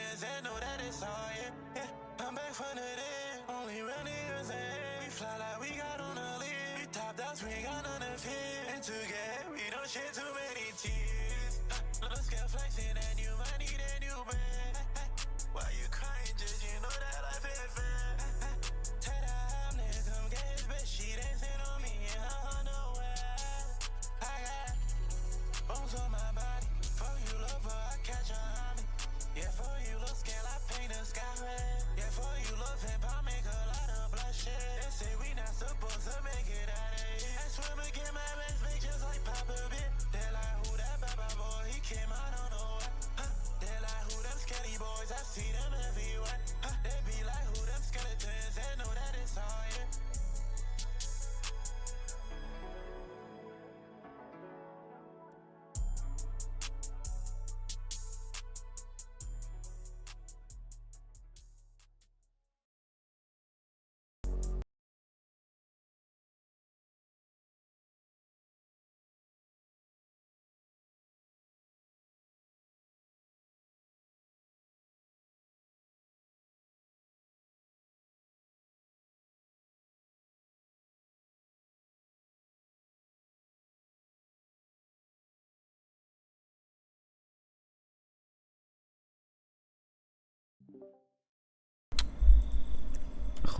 them skeletons? Know that it's all, yeah. yeah. I'm back from the dead, only real niggas in. We fly like we got on a lead. We top dogs, we got none of fear. And together, we don't shed too many tears. Huh, no scale flexing,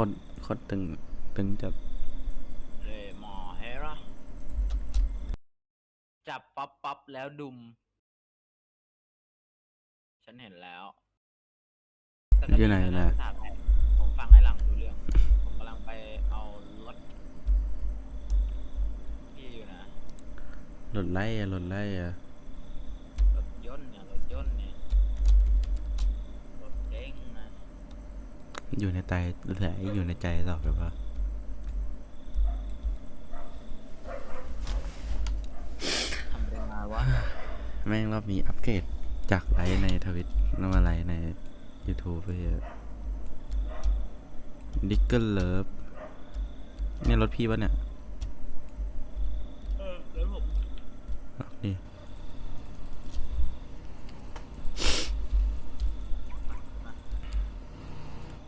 คนคนตึงตึงจับเรมอเฮระจับปั๊บปั๊บแล้วดุม ฉันเห็นแล้วแต่ก็อยู่ไหนดีนะภาษาไทยผมฟังให้หลังดูเรื่อง ผมกำลังไปเอารถพี่อยู่นะ หลดไล่อะหลดไล่อะ อยู่ในใจแหละอยู่ในใจต่อไปปะทำได้มาวะแม่งรอบนี้อัปเกรดจากไลฟ์ในทวิตมาไลฟ์ใน YouTube ไปดิกเกิลเลิฟเนี่ยรถพี่ปะเนี่ย เออแล้วผมอ้าวนี่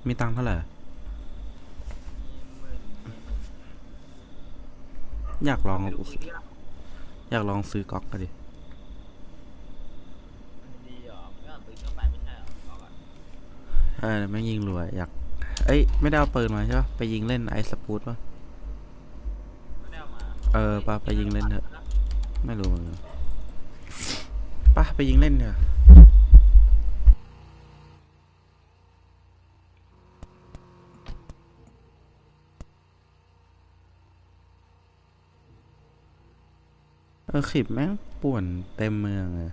มีตังค์เท่าไหร่อยากลอง อยากลองซื้อก๊อกกันดิเออไม่ใช่เหรอบอกอะเออแม่ยิงรัวอยาก เอ้ย ไม่ได้เอาปืนมาใช่ปะไปยิงเล่นไอสปูตปะเอามาเออปะไปยิงเล่นเถอะ ไม่รู้เหมือนกันปะไปยิงเล่นเถอะ เออขิบแม่งป่วนเต็มเมืองเลย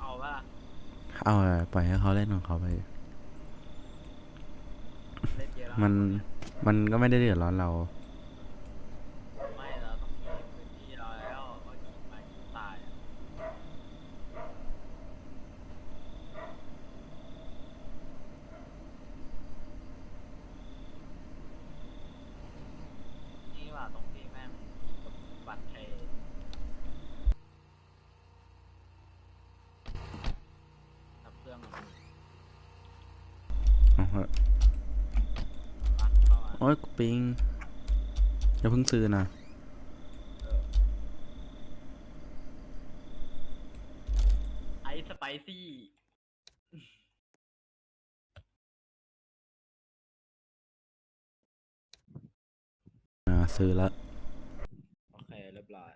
เอาปะล่ะเอาอะปล่อยให้เขาเล่นของเขาไป เล่นเยอะแล้วมันมันก็ไม่ได้เดือดร้อนเรา ไม่เราต้องมีพื้นที่เราแล้วก็ยิงไปยิงตายอะนี่ว่าตรงที่แม่งกับบัตรเครดิตกับเครื่องมัน เอาเหอะ ปักเข้ามา โอ้ยกูปิงอย่าเพิ่งซื้อนะไอสไปซี่อ่าซื้อแล้วโอเคเรียบร้อย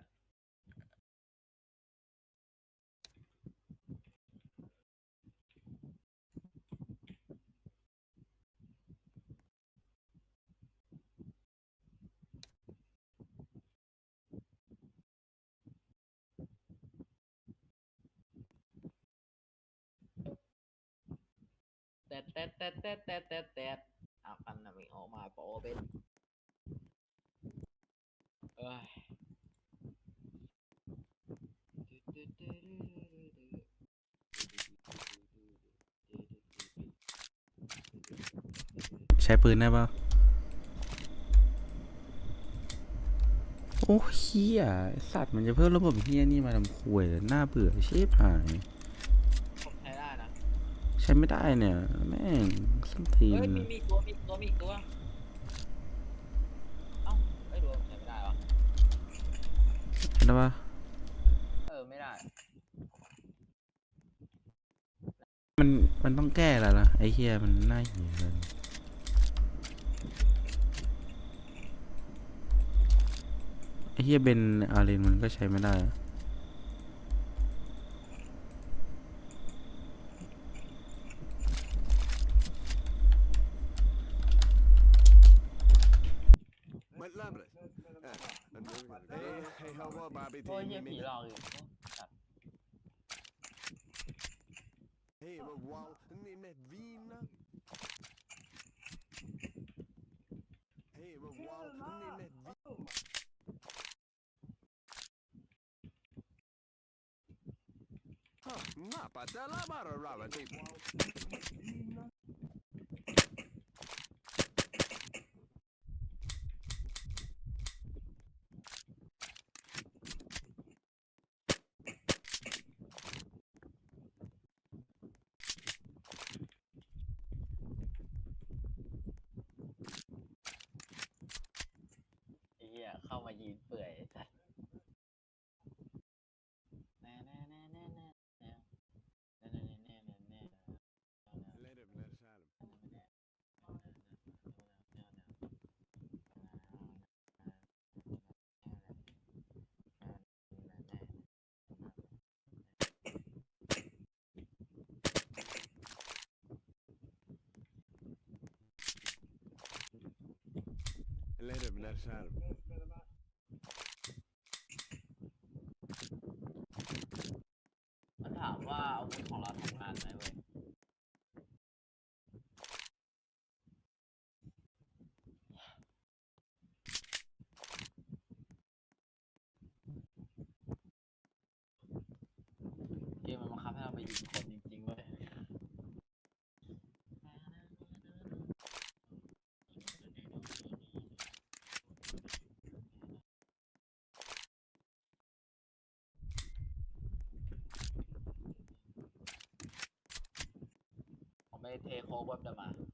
แต่แต่แต่แต่แต่แต่เอากันนะมีออกมาโปรเป็นเอ้ยใช้ปืนได้ปะโอ้เฮียสัตว์มันจะเพิ่มระบบเฮียนี่มาทำควยเลยน่าเบื่อเชิบหาย ผมใช้ได้นะ ใช้ไม่ได้เนี่ย แม่งส้นตีนเฮ้ยมีมีอีกตัวมีอีกตัวมีอีกตัวเอ้าไม่รู้ใช้ไม่ได้วะเห็นปะเออไม่ได้มันมันต้องแก้แล้วล่ะไอ้เฮียมันน่าเหี้ยเลยไอ้เฮียเบนอารีนมันก็ใช้ไม่ได้ Met cover barbecue โอ้ยเหี้ย minute. ผีหลอกอยู่สัตว์ Here a wall in a vina. Let hem naar Salem. มันถามว่าอาวุธของเราทำงานไหมเว้ย เกมมันบังคับให้เราไปยิงคน for web 代码。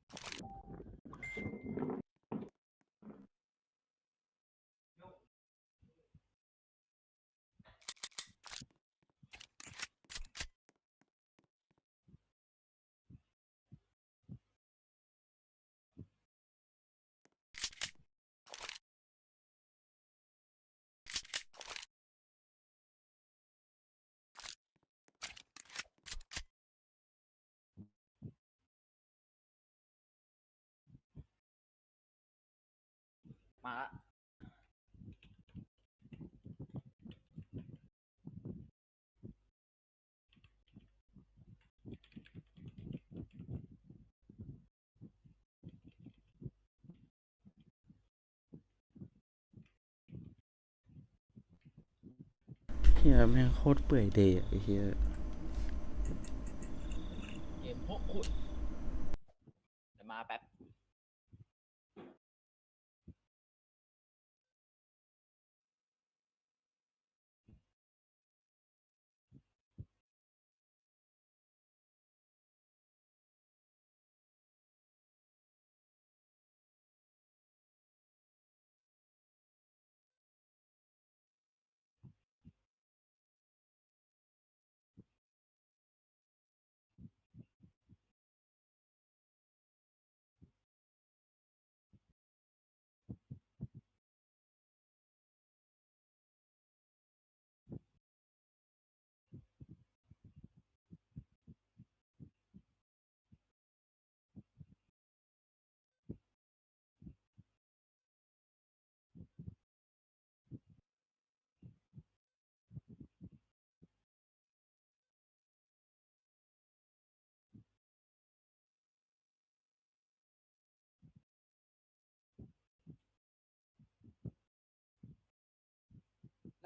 มามาละเฮียแม่งโคตรเปื่อยเดย์อะไอ้เฮียเกมพวกคุณ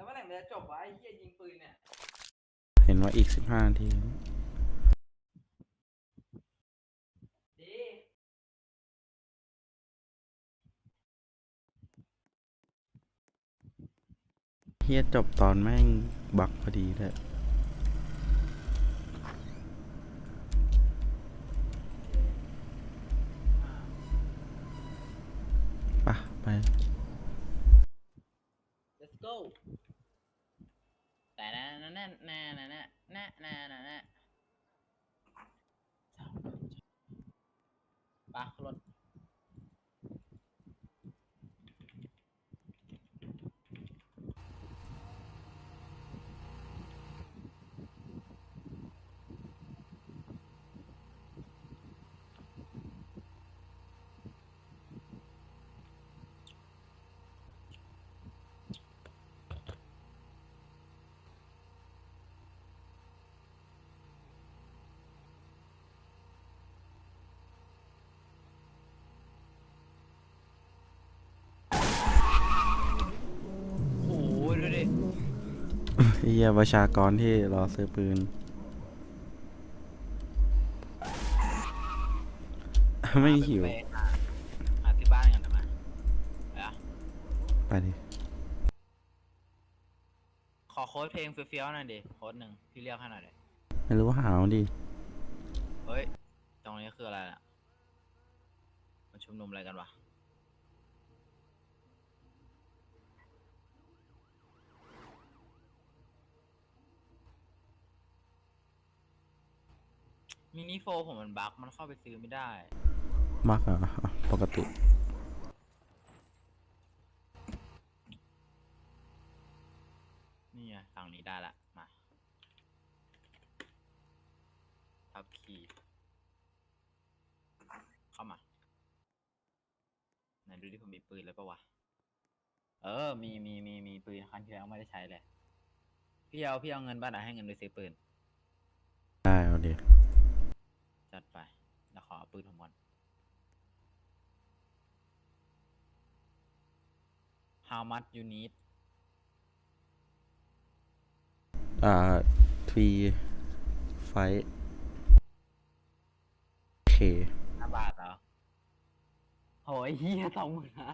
แล้วเมื่อไหร่มันจะจบวะไอ้เหี้ยยิงปืนเนี่ยเห็นว่าอีกสิบห้านาที ดีฮียจบตอนแม่งบักพอดีเลย ปะรถ โอ้โหดูดิ เฮียประชากรที่รอซื้อปืน ไม่หิวไปหาหาที่บ้านกันทำไมเดี๋ยวไปดิ ขอโค้ดเพลงเฟี้ยวๆหน่อยดิ โค้ดหนึ่งพี่เรียกให้หน่อยดิไม่รู้ว่าหาวดิ เฮ้ย ตรงนี้คืออะไรน่ะมันชุมนุมอะไรกันวะ มินิโฟผมมันบั๊กมันเข้าไปซื้อไม่ได้มักอะอะปกติ นี่ไงฝั่งนี้ได้ละมาทับคีย์เข้ามาไหนดูดิผมมีปืนแล้วปะวะ เออ มีมีมีมีปืนครั้งที่แล้วไม่ได้ใช้เลย พี่เอาพี่เอาเงินบ้านไหนให้เงินไปซื้อปืน ได้เอาดิ จัดไป แล้วขอเอาปืนผมก่อน How much you need อ่าทวีไฟเคห้าบาทเหรอโหยเฮียสองหมื่นห้า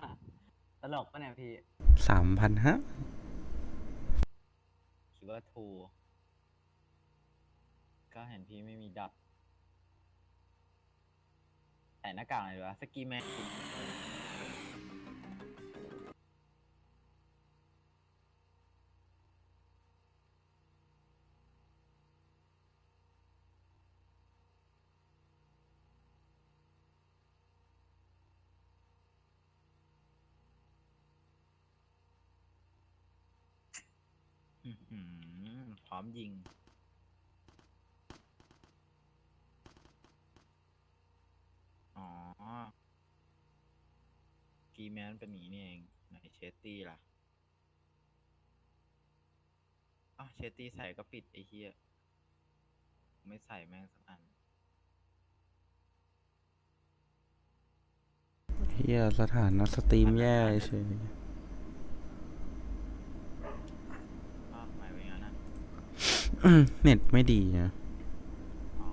ตลกปะเนี่ยพี่สามพันฮะ คิดว่าทูก็เห็นพี่ไม่มีดอทใส่หน้ากากหน่อยดีวะสกีแมน พร้อมยิง อ๋อ กีแมนเป็นหนีนี่เอง ไหนเชตตี้ล่ะอ้าวเชตตี้ใส่ก็ปิดไอ้เหี้ยไม่ใส่แม่งสักอันเฮียสถานะสตรีมแย่เฉย อ้าวทำไมเป็นงั้นนะ อืม เน็ตไม่ดีนะ อ๋อ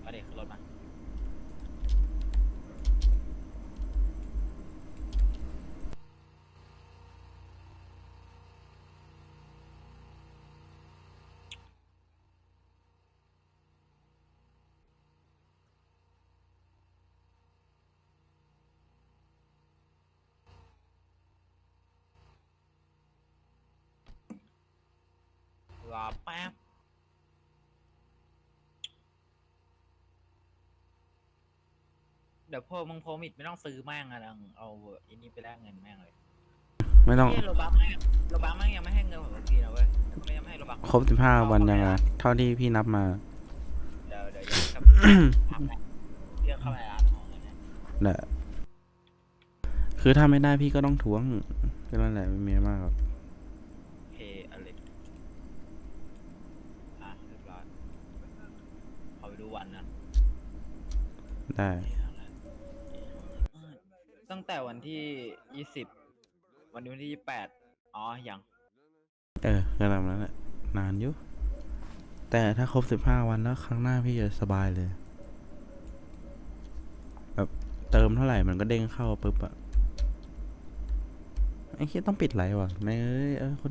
เอาเด็กขึ้นรถมา รอแป๊บเดี๋ยวพอมึงโพมิดไม่ต้องซื้อแม่งอะนะเอาอันนี้ไปแลกเงินแม่งเลยไม่ต้องเฮ้ยโรบัมแม่งโรบัมแม่งยังไม่ให้เงินผมสักทีนะเว้ยไม่ยังไม่ให้โรบัมครบสิบห้าวันยังไงเท่าที่พี่นับมา เดี๋ยวเดี๋ยวยังครับทำแม่งเรียกเข้าไปร้านของเงินเนี่ยแหละคือถ้าไม่ได้พี่ก็ต้องทวงก็นั่นแหละไม่มีอะไรมากหรอก เพย์อเล็กอะเรียบร้อยขอไปดูวันนะ ได้ ตั้งแต่วันที่ยี่สิบวันนี้วันที่ยี่แปดอ๋อยังเออก็ตามนั้นแหละนานอยู่ แต่ถ้าครบสิบห้าวันแล้วครั้งหน้าพี่จะสบายเลย แบบเติมเท่าไหร่มันก็เด้งเข้าปุ๊บอะไอ้เคียต้องปิดไลฟ์ว่ะไม่เอ้ยเออคน